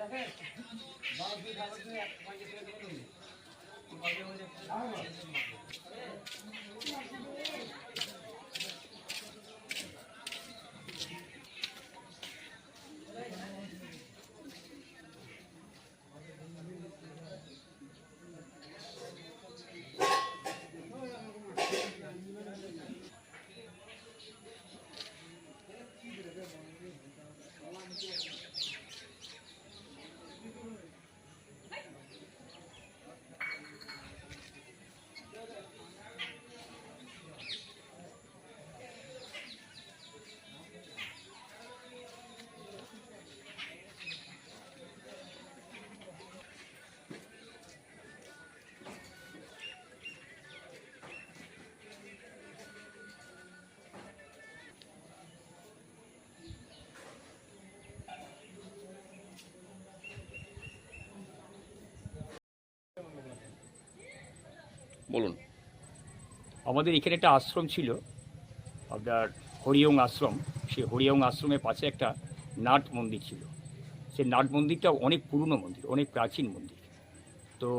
রাখেন বাবা দুই ভালো এক বলুন। আমাদের এখানে একটা আশ্রম ছিল, আপনার হরিয়ং আশ্রম। সেই হরিয়ং আশ্রমের পাশে একটা নাট মন্দির ছিল। সেই নাট মন্দিরটা অনেক পুরনো মন্দির, অনেক প্রাচীন মন্দির। তো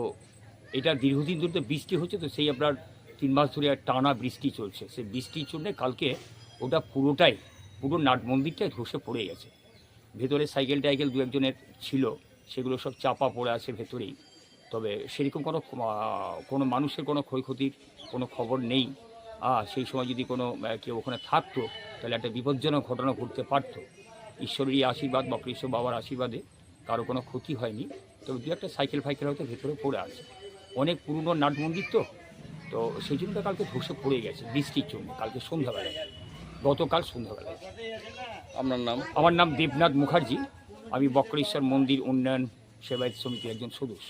এটা দীর্ঘদিন ধরে তো বৃষ্টি হচ্ছে, তো সেই আপনার তিন মাস ধরে টানা বৃষ্টি চলছে। সেই বৃষ্টির জন্যে কালকে ওটা পুরোটাই, পুরো নাট মন্দিরটাই ধসে পড়ে গেছে। ভেতরে সাইকেল টাইকেল দু একজনের ছিল, সেগুলো সব চাপা পড়ে আছে ভেতরেই। তবে সেরকম কোনো কোনো মানুষের কোনো ক্ষয়ক্ষতির কোনো খবর নেই। সেই সময় যদি কোনো কেউ ওখানে থাকতো তাহলে একটা বিপজ্জনক ঘটনা ঘটতে পারতো। ঈশ্বরেরই আশীর্বাদ বা কৃষ্ণ বাবার আশীর্বাদে কারও কোনো ক্ষতি হয়নি। তবে দু একটা সাইকেল ফাইকেল হয়তো ভেতরে পড়ে আছে। অনেক পুরনো নাট মন্দির তো তো সেই জন্য তো কালকে ধসে পড়ে গেছে বৃষ্টির জন্য কালকে সন্ধ্যাবেলায়। গতকাল সন্ধ্যাবেলায়। আপনার নাম? আমার নাম দেবনাথ মুখার্জি। আমি বক্রেশ্বর মন্দির উন্নয়ন সেবায়ত সমিতির একজন সদস্য।